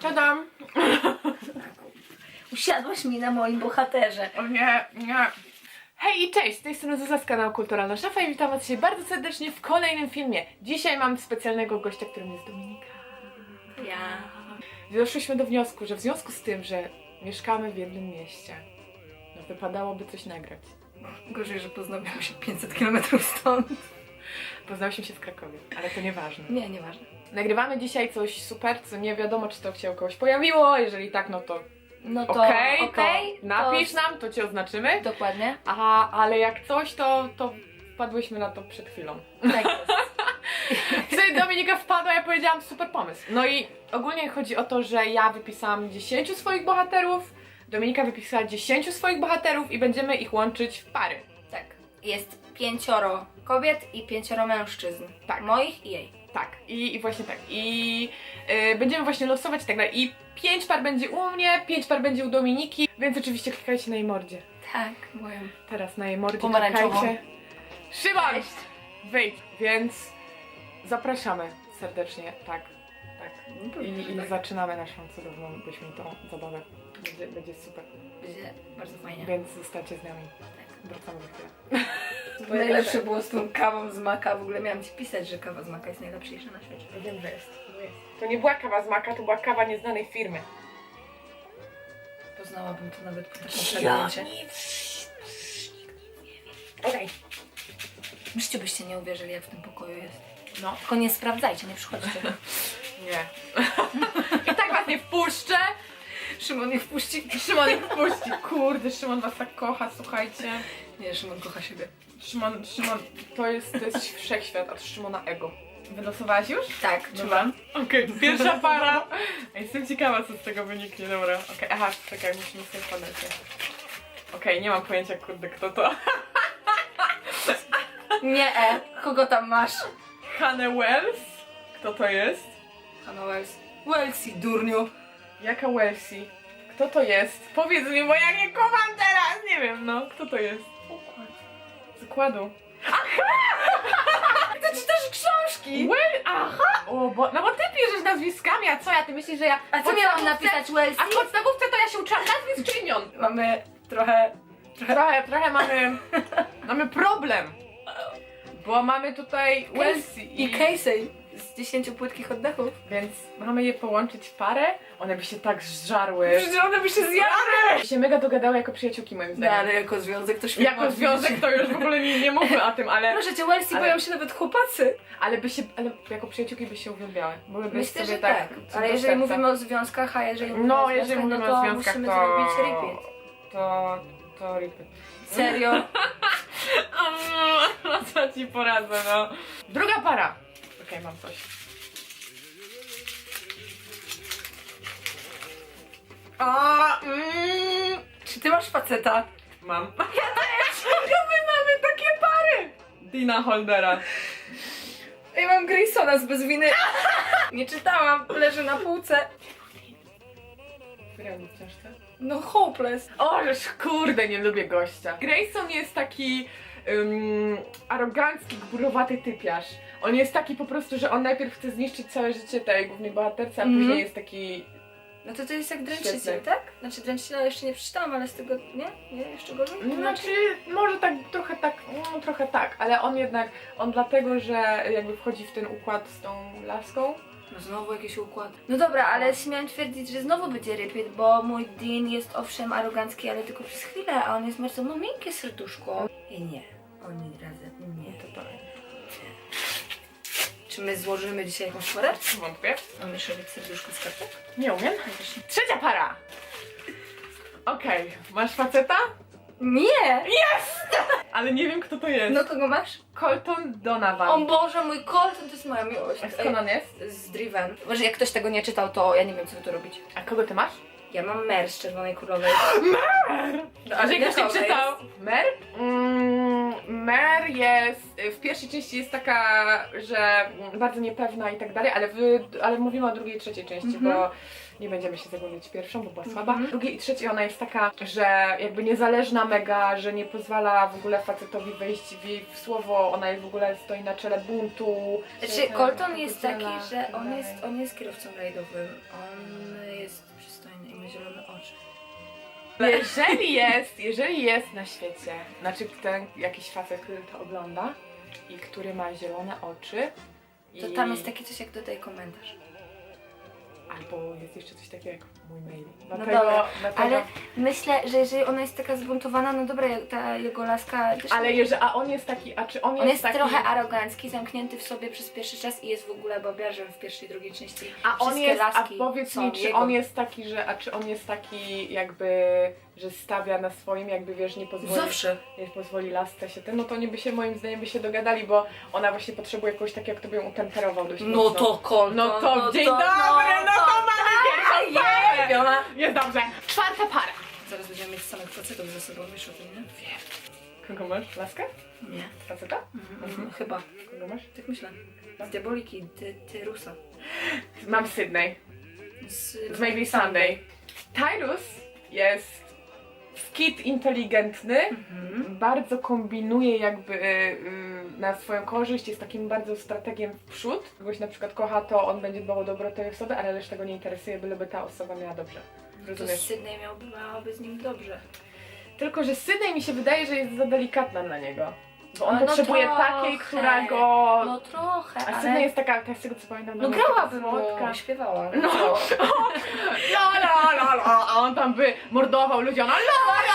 Tadam! Usiadłaś mi na moim bohaterze. O nie, nie. Hej i cześć, z tej strony Zuza z kanału Kulturalna Szafa i witam was dzisiaj bardzo serdecznie w kolejnym filmie. Dzisiaj mam specjalnego gościa, którym jest Dominika. Ja. Doszliśmy do wniosku, że w związku z tym, że mieszkamy w jednym mieście, no wypadałoby coś nagrać. Gorzej, że poznaliśmy się 500 km stąd. Poznałyśmy się w Krakowie, ale to nieważne. Nie, nieważne. Nagrywamy dzisiaj coś super, co nie wiadomo, czy to się u kogoś pojawiło. Jeżeli tak, no to No to okej, okej, to napisz nam, to cię oznaczymy. Dokładnie. A, ale jak coś, to, to wpadłyśmy na to przed chwilą. Tak jest. Wtedy Dominika wpadła, ja powiedziałam super pomysł. No i ogólnie chodzi o to, że ja wypisałam 10 swoich bohaterów, Dominika wypisała 10 swoich bohaterów i będziemy ich łączyć w pary. tak. Jest pięcioro kobiet i pięcioro mężczyzn. Tak. Moich i jej. Tak, i, i właśnie tak. I yy, będziemy właśnie losować i tak dalej. I 5 par będzie u mnie, 5 par będzie u Dominiki, więc oczywiście klikajcie na jej mordzie. Tak, moją. Teraz na jej mordzie Pomarańczową. klikajcie. Szymon! Cześć. Wyjdź! Więc zapraszamy serdecznie, tak. Tak. I, i zaczynamy naszą cudowną, wyśmienitą zabawę. Będzie, będzie super. Będzie bardzo fajnie. Więc zostańcie z nami. Wracamy za chwilę. Najlepsze było z tą kawą z maka. W ogóle miałam ci pisać, że kawa z maka jest najlepsza na świecie. Ja wiem, że jest. To jest. To nie była kawa z maka, to była kawa nieznanej firmy. Poznałabym to nawet po takim fragmencie. Okej. W życiu byście nie uwierzyli, jak w tym pokoju jest. No. Tylko nie sprawdzajcie, nie przychodźcie. Nie. I tak was nie wpuszczę. Szymon nie wpuści. Szymon nie wpuści. Kurde, Szymon was tak kocha, słuchajcie. Nie, Szymon kocha siebie. Szymon, Szymon, to jest, to jest wszechświat, a to Szymona ego. Wylosowałaś już? Tak, Dobra. Okej, pierwsza para. Jestem ciekawa, co z tego wyniknie, dobra. Okej, aha, czekaj, musimy sobie podać. Okej, nie mam pojęcia, kurde, kto to. Nie, e. Kogo tam masz? Hannah Wells? Kto to jest? Hanna Wells. Wellsy, durniu. Jaka Wellsi? Kto to jest? Powiedz mi, bo ja nie kumam teraz! Nie wiem, no, kto to jest? Zakładu. Ty czytasz książki? Well, aha! O, bo, no bo ty piszesz nazwiskami, a co ja? Ty myślisz, że ja... A co miałam napisać Wellsy? A w podstawówce to ja się uczyłam nazwisk czy imion. Mamy trochę... Trochę, trochę mamy, mamy problem. Bo mamy tutaj Welsi I Casey z 10 płytkich oddechów. Więc mamy je połączyć w parę. One by się tak zżarły. Przecież one by się zjadły! By się mega dogadały jako przyjaciółki moim No zdaniem. ale jako związek to świetnie. Jako związek to już w ogóle nie, nie mówmy o tym, ale, Proszę cię, Wellsy Ale- boją się nawet chłopacy. ale by się, ale jako przyjaciółki by się uwielbiały. Byłyby Myślę, sobie że tak. co Ale do jeżeli serca. mówimy o związkach, a jeżeli mówimy No, o jeżeli związkach, mówimy no to o związkach, musimy to... zrobić repeat. To... to repeat. Serio? No co ci poradzę, no. Druga para. Okej, mam coś. A, mm, Czy ty masz faceta? mam. Ja też! my mamy takie pary! Dina Holdera. Ja mam Graysona z bez winy. Nie czytałam, leży na półce. Któremu w książce? No hopeless. O, żeż kurde, nie lubię gościa. Grayson jest taki um, arogancki, gburowaty typiarz. On jest taki po prostu, że on najpierw chce zniszczyć całe życie tej głównej bohaterce, a Mhm. później jest taki... No to to jest jak Świetny. dręczyciel, tak? Znaczy dręczyciela jeszcze nie przeczytałam, ale z tego, nie? Nie? Jeszcze gorzej? Znaczy, może tak, trochę tak, no, trochę tak, ale on jednak, on dlatego, że jakby wchodzi w ten układ z tą laską. No znowu jakiś układ. No dobra, ale śmiem twierdzić, że znowu będzie repeat, bo mój Dean jest owszem arogancki, ale tylko przez chwilę, a on jest bardzo no, miękkie serduszko. I nie, oni razem nie. To to Czy my złożymy dzisiaj jakąś parę? wątpię. Umiesz robić serduszko z kartek? Nie umiem. Trzecia para! Okej, masz faceta? Nie! Ale nie wiem kto to jest. No kogo masz? Colton Donovan. O Boże, mój Colton to jest moja miłość. A skąd on jest? Z Driven. Może jak ktoś tego nie czytał, to ja nie wiem, co wy tu robić. A kogo ty masz? Ja mam Mer z Czerwonej Królowej. A że ktoś nie czytał? Mer? Mm, Mer jest, w pierwszej części jest taka, że bardzo niepewna i tak dalej, ale, wy, ale mówimy o drugiej i trzeciej części, Mhm. bo nie będziemy się zagłębiać pierwszą, bo była słaba. Mhm. W drugiej i trzeciej ona jest taka, że jakby niezależna mega, że nie pozwala w ogóle facetowi wejść w jej w słowo, ona jest w ogóle stoi na czele buntu. Znaczy, Colton jest taki, że tak on jest, on jest kierowcą rajdowym. On jest przystojny i ma zielone. Jeżeli jest, jeżeli jest na świecie, znaczy ten jakiś facet, który to ogląda i który ma zielone oczy To i... tam jest takie coś jak dodaj komentarz. Albo jest jeszcze coś takiego jak mój mail. No Dlatego, dobra, dlatego, Ale myślę, że jeżeli ona jest taka zbuntowana, no dobra, ta jego laska też ale jeżeli, a on jest taki, a czy on jest, On jest taki... trochę arogancki, zamknięty w sobie przez pierwszy czas i jest w ogóle babiarzem w pierwszej i drugiej części. A on jest, a powiedz mi, czy jego. on jest taki, że, a czy on jest taki jakby, że stawia na swoim, jakby wiesz, nie pozwoli, Zawsze. nie pozwoli lasce się ten, no to nie by się moim zdaniem by się dogadali, bo ona właśnie potrzebuje kogoś takiego, kto by ją utemperował dość No mocno. to Colton. No to dzień dobry, no to mamy pierwszą parę. Wiona. Jest dobrze. Czwarta para. Zaraz będziemy mieć samych facetów ze sobą, wiesz o tym, nie? Kogo masz? Laskę? Nie. Faceta? Mhm. Chyba. Kogo masz? Tak myślę. Z Diaboliki, ty, ty Rusa. Mam Sydney. Z, Z Maybe Sunday. Tyrus jest skit inteligentny, Mhm. bardzo kombinuje jakby y, y, na swoją korzyść, jest takim bardzo strategiem w przód. Kogoś na przykład kocha, to on będzie dbał o dobro tej osoby, ale reszta go nie interesuje, byleby ta osoba miała dobrze. To Rozumiesz? Sydney miałby, miałaby z nim dobrze. Tylko, że Sydney mi się wydaje, że jest za delikatna dla niego. Bo on no potrzebuje trochę. takiej, która go... No trochę, A ale... Sydney jest taka, tak z tego co pamiętam, No grałaby mu, słodka. śpiewała. No. La la la la, a on tam by mordował ludzi, ona la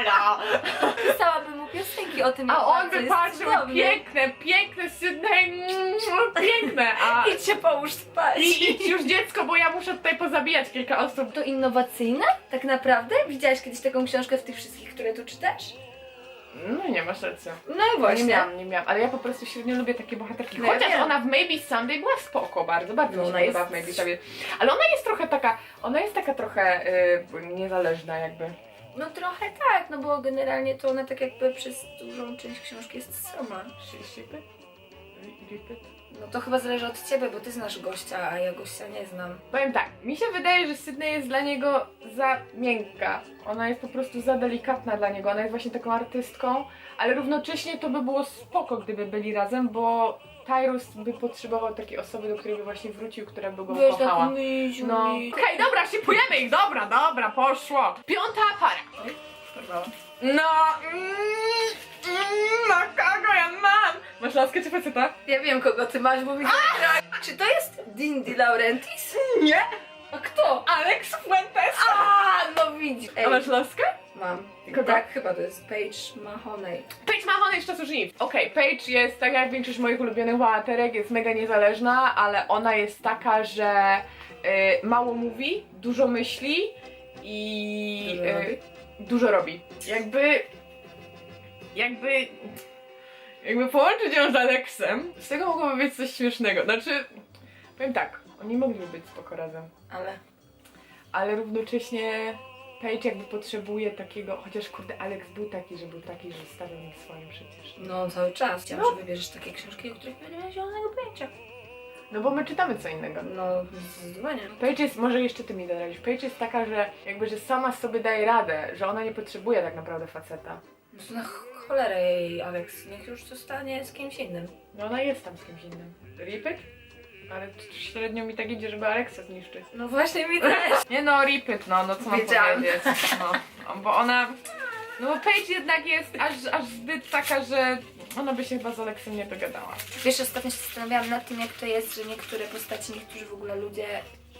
la la la. Pisałaby mu piosenki o tym, jak A on bardzo by jest patrzył, cudowny. piękne, piękne Sydney, mm, piękne, a Idź się połóż spać. i idź już dziecko, bo ja muszę tutaj pozabijać kilka osób. To innowacyjne? Tak naprawdę? Widziałaś kiedyś taką książkę w tych wszystkich, które tu czytasz? No nie masz racji. No i Nie miałam, nie miałam, ale ja po prostu średnio lubię takie bohaterki. No ja Chociaż wiem. ona w Maybe Sunday była spoko, bardzo, bardzo No mi się ona podoba jest- w Maybe Sunday. Ale ona jest trochę taka, ona jest taka trochę y, niezależna jakby. No trochę tak, no bo generalnie to ona tak jakby przez dużą część książki jest sama. Ripy? No to chyba zależy od ciebie, bo ty znasz gościa, a ja gościa nie znam. Powiem tak, mi się wydaje, że Sydney jest dla niego za miękka. Ona jest po prostu za delikatna dla niego. Ona jest właśnie taką artystką, ale równocześnie to by było spoko, gdyby byli razem, bo Tyrus by potrzebował takiej osoby, do której by właśnie wrócił, która by go Wiesz, kochała. tak No. Okej, dobra, szipujemy ich, dobra, dobra, poszło. Piąta para. No, mm, mm, na kogo ja mam? Masz laskę czy faceta? Ja wiem kogo ty masz, bo mi Czy to jest Dean De Laurentiis? Nie. A kto? Alex Fuentes. A, no widzisz. Ej, A masz laskę? mam. Kogo? Tak, chyba to jest Paige Mahoney. Paige Mahon jest czasu żniw. Okej, Paige jest, tak jak większość moich ulubionych bohaterek, jest mega niezależna, ale ona jest taka, że y, mało mówi, dużo myśli i Dużo y, robi? Dużo robi. Jakby, jakby, jakby połączyć ją z Alexem, z tego mogłoby być coś śmiesznego. Znaczy, powiem tak, oni mogliby być spoko razem, Ale ale równocześnie Paige jakby potrzebuje takiego, chociaż kurde, Alex był taki, że był taki, że stawiał mi swoim przecież. no cały czas. Chciałam, No. że wybierzesz takie książki, o których nie miałam zielonego pojęcia. No bo my czytamy co innego. No, zdecydowanie. Paige jest, może jeszcze ty mi doradzisz, Paige jest taka, że jakby, że sama sobie daje radę, że ona nie potrzebuje tak naprawdę faceta. No to na ch- cholerę jej, Alex. Niech już zostanie z kimś innym. No ona jest tam z kimś innym. Ripet? Ale t- średnio mi tak idzie, żeby Alexa zniszczyć. No właśnie mi też. Nie no, Ripet, no, no co mam Wiedziałam. powiedzieć. No, bo ona... No bo Paige jednak jest aż, aż zbyt taka, że ona by się chyba z Alexem nie dogadała. Wiesz, ostatnio się zastanawiałam nad tym, jak to jest, że niektóre postaci, niektórzy w ogóle ludzie,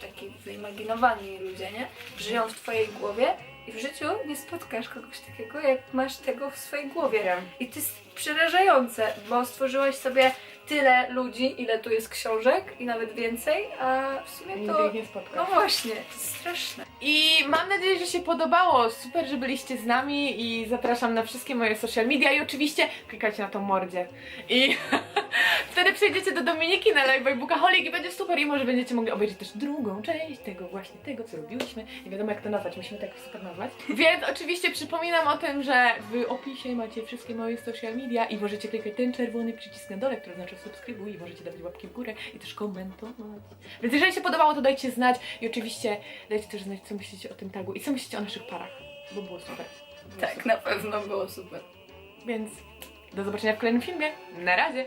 taki wyimaginowani ludzie, nie? Żyją w twojej głowie i w życiu nie spotkasz kogoś takiego, jak masz tego w swojej głowie. Wiem. I to jest przerażające, bo stworzyłaś sobie tyle ludzi, ile tu jest książek i nawet więcej, a w sumie Nigdy to... ich nie spotkasz. No właśnie, to jest straszne. I mam nadzieję, że się podobało. Super, że byliście z nami i zapraszam na wszystkie moje social media i oczywiście klikajcie na tą mordzie. I Wtedy przejdziecie do Dominiki na live by Bookaholic i będzie super i może będziecie mogli obejrzeć też drugą część tego właśnie tego, co robiłyśmy. Nie wiadomo jak to nazwać, musimy tak super nazwać. Więc oczywiście przypominam o tym, że w opisie macie wszystkie moje social media i możecie klikać ten czerwony przycisk na dole, który znaczy subskrybuj i możecie dawać łapki w górę i też komentować. Więc jeżeli się podobało, to dajcie znać i oczywiście dajcie też znać, co myślicie o tym tagu i co myślicie o naszych parach, bo było super. Było Tak, super. na pewno było super. Więc do zobaczenia w kolejnym filmie. Na razie!